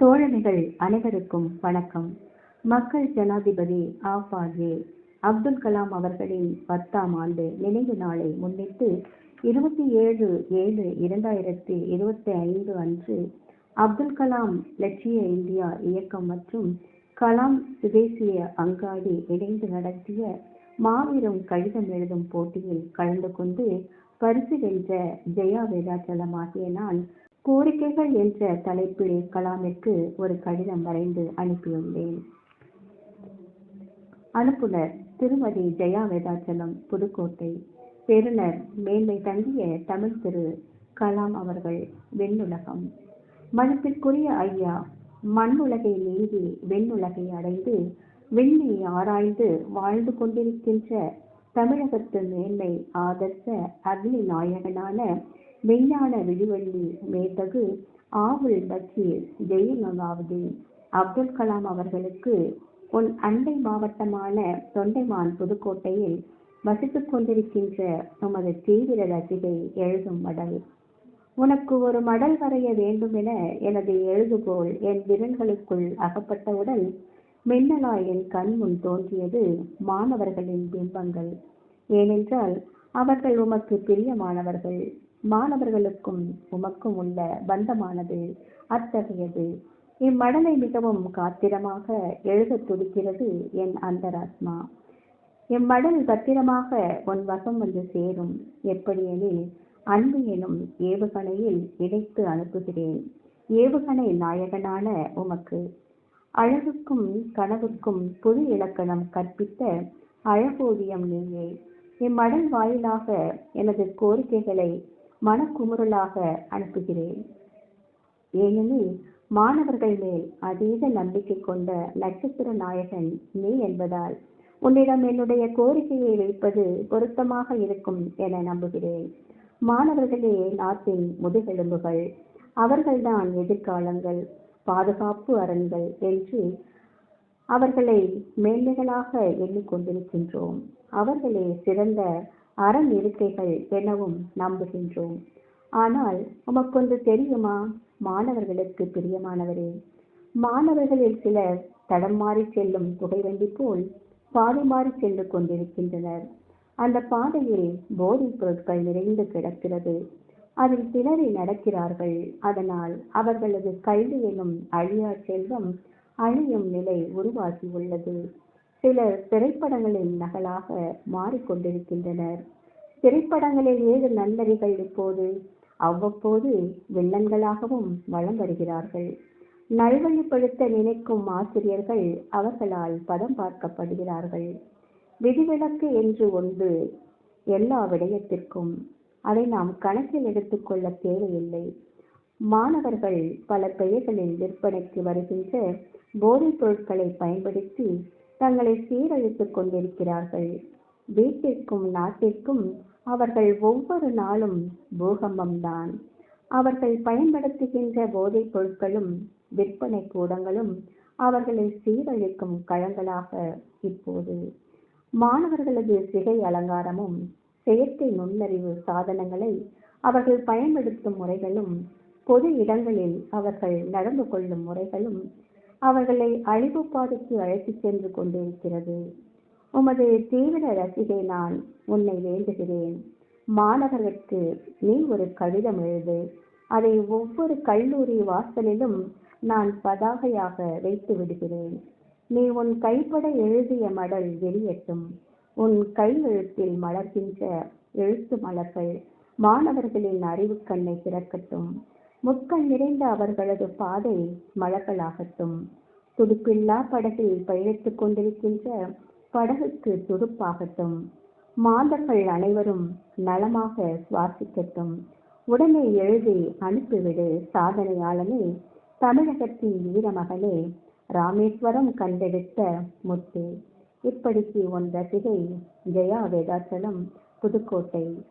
தோழர்கள் அனைவருக்கும் வணக்கம். மக்கள் ஜனாதிபதி ஆஃபாஜே அப்துல் கலாம் அவர்களின் பத்தாம் ஆண்டு நினைவு நாளை முன்னிட்டு இருபத்தி ஏழு ஏழு இரண்டாயிரத்தி இருபத்தி ஐந்து அன்று அப்துல் கலாம் லட்சிய இந்தியா இயக்கம் மற்றும் கலாம் சுதேசிய அங்காடி இணைந்து நடத்திய மாபெரும் கடிதம் எழுதும் போட்டியில் கலந்து கொண்டு பரிசு வென்ற ஜெயா வேதாச்சலம் ஆகிய நான் கோரிக்கைகள் என்ற தலைப்பில் கலாமிற்கு ஒரு கடிதம் வரைந்து அனுப்பியுள்ளேன். அனுப்புனர் திருமதி ஜெயா வேதாச்சலம் புதுக்கோட்டை. பெறுநர் மேன்மை தங்கிய தமிழ் திரு கலாம் அவர்கள் வெண்ணுலகம். மனத்திற்குரிய ஐயா மண்ணுலகை நீங்கி வெண்ணுலகை அடைந்து விண்ணை ஆராய்ந்து வாழ்ந்து கொண்டிருக்கின்ற தமிழகத்து மேன்மை ஆதர்ச அக்னி நாயகனான விஞ்ஞான விழிவள்ளி மேதகு ஆவுல் பக்கீர் ஜெயினலாவுதீன் அப்துல் கலாம் அவர்களுக்கு உன் அண்டை மாவட்டமான தொண்டைமான் புதுக்கோட்டையில் வசித்துக் கொண்டிருக்கின்ற உமது தீவிர ரசிகை எழுதும் மடல். உனக்கு ஒரு மடல் வரைய வேண்டுமென எனது எழுதுகோள் என் விரல்களுக்குள் அகப்பட்டவுடன் மின்னலாய் என் கண் முன் தோன்றியது மாணவர்களின் பிம்பங்கள். ஏனென்றால் அவர்கள் உமக்கு பிரியமானவர்கள். மாணவர்களுக்கும் உமக்கும் உள்ள பந்தமானது அத்தகையது. இம்மடலை மிகவும் காத்திரமாக எழுதத் துடிக்கிறது என் அந்தராத்மா. இம்மடல் பத்திரமாக உன் வசம் வந்து சேரும். எப்படியெனில் அன்பு எனும் ஏவுகணையில் இணைத்து அனுப்புகிறேன். ஏவுகணை நாயகனான உமக்கு. அழகுக்கும் கனவுக்கும் புது இலக்கணம் கற்பித்த அழகோவியம் நீயே. இம்மடல் வாயிலாக எனது கோரிக்கைகளை மனக்குமுறலாக அனுப்புகிறேன். ஏனெனில் மாணவர்கள் மேல் அதீத நம்பிக்கை கொண்ட நட்சத்திர நாயகன் நீ என்பதால் உன்னிடம் என்னுடைய கோரிக்கையை வைப்பது பொருத்தமாக இருக்கும் என நம்புகிறேன். மாணவர்களே நாட்டின் முதுகெலும்புகள் அவர்கள்தான் எதிர்காலங்கள் பாதுகாப்பு அரண்கள் என்று அவர்களை மேன்மைகளாக எண்ணிக்கொண்டிருக்கின்றோம் அவர்களே சிறந்த அறம் இருக்கைகள் எனவும் நம்புகின்றோம். ஆனால் உமக்கொன்று தெரியுமா? மாணவர்களுக்கு பிரியமானவரே மாணவர்களில் சிலர் தடம் மாறி செல்லும் புகைவண்டி போல் பாதை மாறி சென்று கொண்டிருக்கின்றனர். அந்த பாதையில் போதைப் பொருட்கள் நிறைந்து கிடக்கிறது. அதில் சிலரை நடக்கிறார்கள். அதனால் அவர்களது கல்வி எனும் அழியா செல்வம் அழியும் நிலை உருவாகியுள்ளது. சிலர் திரைப்படங்களின் நகலாக மாறிக்கொண்டிருக்கின்றனர். திரைப்படங்களில் ஏது நன்னறிகள் இப்போது? அவ்வப்போது வில்லன்களாகவும் வளம் வருகிறார்கள். நல்வழிப்படுத்த நினைக்கும் ஆசிரியர்கள் அவர்களால் பதம் பார்க்கப்படுகிறார்கள். விதிவிலக்கு என்று ஒன்று எல்லா விடயத்திற்கும். அதை நாம் கணக்கில் எடுத்துக்கொள்ள தேவையில்லை. மாணவர்கள் பல பெயர்களில் விற்பனைக்கு வருகின்ற போதைப் பொருட்களை பயன்படுத்தி தங்களை சீரழித்துக் கொண்டிருக்கிறார்கள். வீட்டிற்கும் நாட்டிற்கும் அவர்கள் ஒவ்வொரு நாளும் பூகம்பம்தான். அவர்கள் பயன்படுத்துகின்ற போதைப் பொருட்களும் விற்பனை கூடங்களும் அவர்களை சீரழிக்கும் களங்களாக இப்போது. மாணவர்களது சிகை அலங்காரமும் செயற்கை நுண்ணறிவு சாதனங்களை அவர்கள் பயன்படுத்தும் முறைகளும் பொது இடங்களில் அவர்கள் நடந்து கொள்ளும் முறைகளும் அவர்களை அழிவு பாதைக்கு அழைத்துச் சென்று கொண்டிருக்கிறது. உமது தீவிர ரசிகை நான் உன்னை வேண்டுகிறேன். மாணவர்களுக்கு நீ ஒரு கடிதம் எழுது. அதை ஒவ்வொரு கல்லூரி வாசலிலும் நான் பதாகையாக வைத்து விடுகிறேன். நீ உன் கைப்பட எழுதிய மடல் வெளியட்டும் உன் கை எழுத்தில் மலர்கின்ற எழுத்து மலர்கள் மாணவர்களின் அறிவு கண்ணை திறக்கட்டும். முட்கள் நிறைந்த அவர்களது பாதை மலர்களாகட்டும். துடுப்பில்லா படகில் பயணித்துக் கொண்டிருக்கின்ற படகுக்கு துடுப்பாகட்டும். மாந்தர்கள் அனைவரும் நலமாக சுவாசிக்கட்டும். உடனே எழுதி அனுப்பிவிடு சாதனையாளனே. தமிழகத்தின் வீரமகனே ராமேஸ்வரம் கண்டெடுத்த முத்து. இப்படிக்கு ஒன் ரசிகை ஜெயா வேதாச்சலம் புதுக்கோட்டை.